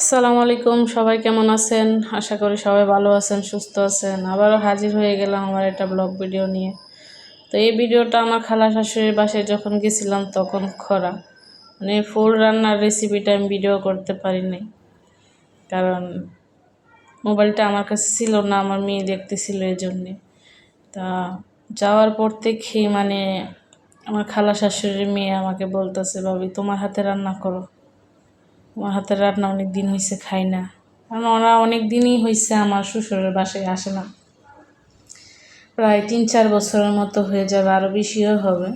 আসসালামু আলাইকুম, সবাই কেমন আছেন? আশা করি সবাই ভালো আছেন, সুস্থ আছেন। আবারও হাজির হয়ে গেলাম আমার একটা ব্লগ ভিডিও নিয়ে। তো এই ভিডিওটা আমার খালা শাশুড়ির বাসায় যখন গেছিলাম তখন খরা। মানে ফুল রান্নার রেসিপিটা আমি ভিডিও করতে পারি নাই। কারণ মোবাইলটা আমার কাছে ছিল না, আমার মেয়ে দেখতেছিল এই জন্যে। তা যাওয়ার পর থেকেই মানে আমার খালা শাশুড়ির মেয়ে আমাকে বলতেছে, ভাবি, তোমার হাতে রান্না করো। আমার হাতের রান্না অনেক দিন হয়েছে খাই না। কারণ ওরা অনেক দিনই হয়েছে আমার শ্বশুরের বাসায় আসে না। প্রায় তিন চার বছরের মতো হয়ে যাবে আরও বেশিও হবে।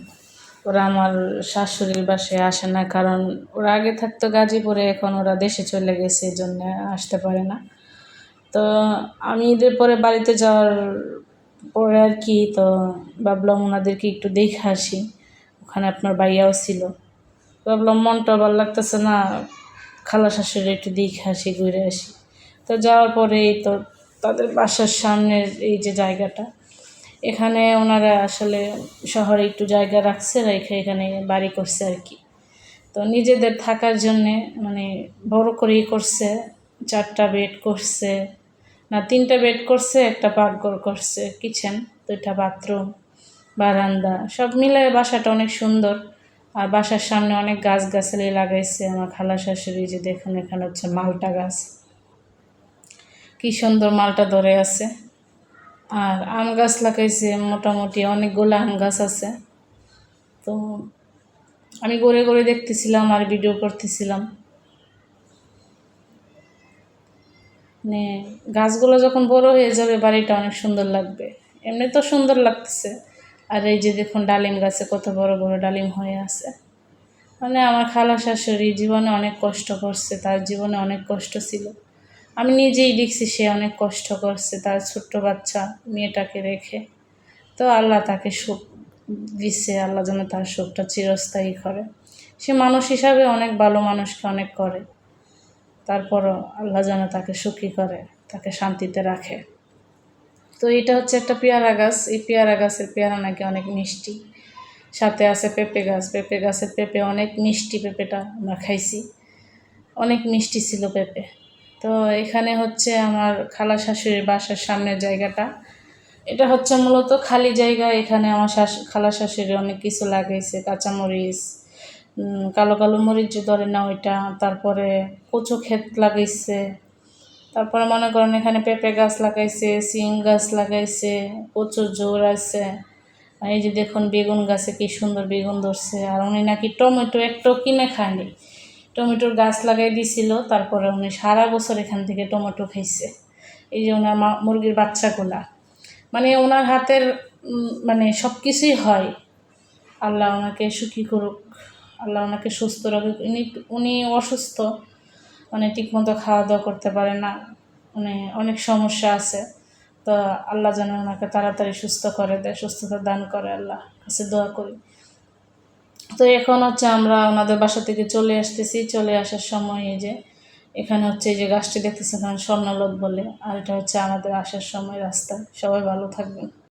ওরা আমার শাশুড়ির বাসায় আসে না, কারণ ওরা আগে থাকতো গাজীপুরে, এখন ওরা দেশে চলে গেছে, এই জন্য আসতে পারে না। তো আমি ঈদের পরে বাড়িতে যাওয়ার পরে আর কি, তো ভাবলাম ওনাদেরকে একটু দেখে আসি। ওখানে আপনার বাইয়াও ছিল। ভাবলাম মনটা ভালো লাগতেছে না খালা শাশুড়ি একটু দেখে আসি, ঘুরে আসি। তো যাওয়ার পরে এই তো তাদের বাসার সামনের এই যে জায়গাটা, এখানে ওনারা আসলে শহরে একটু জায়গা রাখছে, রেখে এখানে বাড়ি করছে আর কি। তো নিজেদের থাকার জন্যে মানে বড় করেই করছে, চারটা বেড করছে, না তিনটা বেড করছে, একটা পাকঘর করছে, কিচেন, দুইটা বাথরুম, বারান্দা, সব মিলে বাসাটা অনেক সুন্দর। আর বাসার সামনে অনেক গাছ গাছালি লাগাইছে আমার খালা শাশুড়ি, যে দেখুন এখানে হচ্ছে মালটা গাছ। কি সুন্দর মালটা ধরে আছে। আর আম গাছ লাগাইছে, মোটামুটি অনেকগুলো আম গাছ আছে। তো আমি গড়ে গড়ে দেখতেছিলাম আর ভিডিও করতেছিলাম। মানে গাছগুলো যখন বড় হয়ে যাবে, বাড়িটা অনেক সুন্দর লাগবে। এমনি তো সুন্দর লাগতেছে। আর এই যে দেখুন ডালিম গাছে কত বড় বড় ডালিম হয়ে আছে। মানে আমার খালা শাশুড়ি জীবনে অনেক কষ্ট করছে, তার জীবনে অনেক কষ্ট ছিল। আমি নিজেই দেখছি সে অনেক কষ্ট করছে, তার ছোট্ট বাচ্চা, মেয়েটাকে রেখে। তো আল্লাহ তাকে সুখ দিচ্ছে আল্লাহ যেন তার সুখটা চিরস্থায়ী করে। সে মানুষ হিসাবে অনেক ভালো মানুষকে অনেক করে। তারপরও আল্লাহ যেন তাকে সুখী করে, তাকে শান্তিতে রাখে। তো এটা হচ্ছে একটা পেয়ারা গাছ। এই পেয়ারা গাছের পেয়ারা নাকি অনেক মিষ্টি। সাথে আছে পেঁপে গাছ। পেঁপে গাছের পেঁপে অনেক মিষ্টি পেঁপেটা আমরা খাইছি। অনেক মিষ্টি ছিল পেঁপে। তো এখানে হচ্ছে আমার খালা শাশুড়ির বাসার সামনের জায়গাটা। এটা হচ্ছে মূলত খালি জায়গা। এখানে আমার শাশ, খালা শাশুড়ি অনেক কিছু লাগাইছে। কাঁচামরিচ কালো কালো মরিচ যে ধরে না ওইটা। তারপরে কচু ক্ষেত লাগাইছে। তারপরে মনে করেন এখানে পেঁপে গাছ লাগাইছে সিম গাছ লাগাইছে, প্রচুর জোর আছে। এই যে দেখুন বেগুন গাছে কি সুন্দর বেগুন ধরছে। আর উনি নাকি টমেটো একটাও কিনে খায়নি। টমেটোর গাছ লাগাই দিছিল, তারপরে উনি সারা বছর এখান থেকে টমেটো খাইছে। এই যে ওনার মুরগির বাচ্চাগুলা। মানে ওনার হাতের মানে সব কিছুই হয়। আল্লাহ ওনাকে সুখী করুক, আল্লাহ ওনাকে সুস্থ রাখুক। উনি উনি অসুস্থ। মানে ঠিকমতো খাওয়া দাওয়া করতে পারে না মানে অনেক সমস্যা আছে। তো আল্লাহ যেন ওনাকে তাড়াতাড়ি সুস্থ করে দেয়, সুস্থতা দান করে আল্লাহ কাছে দোয়া করি। তো এখন হচ্ছে আমরা ওনাদের বাসা থেকে চলে আসতেছি, চলে আসার সময় এই যে, এখানে হচ্ছে যে গাছটি দেখতেছেন, স্বর্ণলোক বলে, আর এটা হচ্ছে আমাদের আসার সময় রাস্তা সবাই ভালো থাকবেন।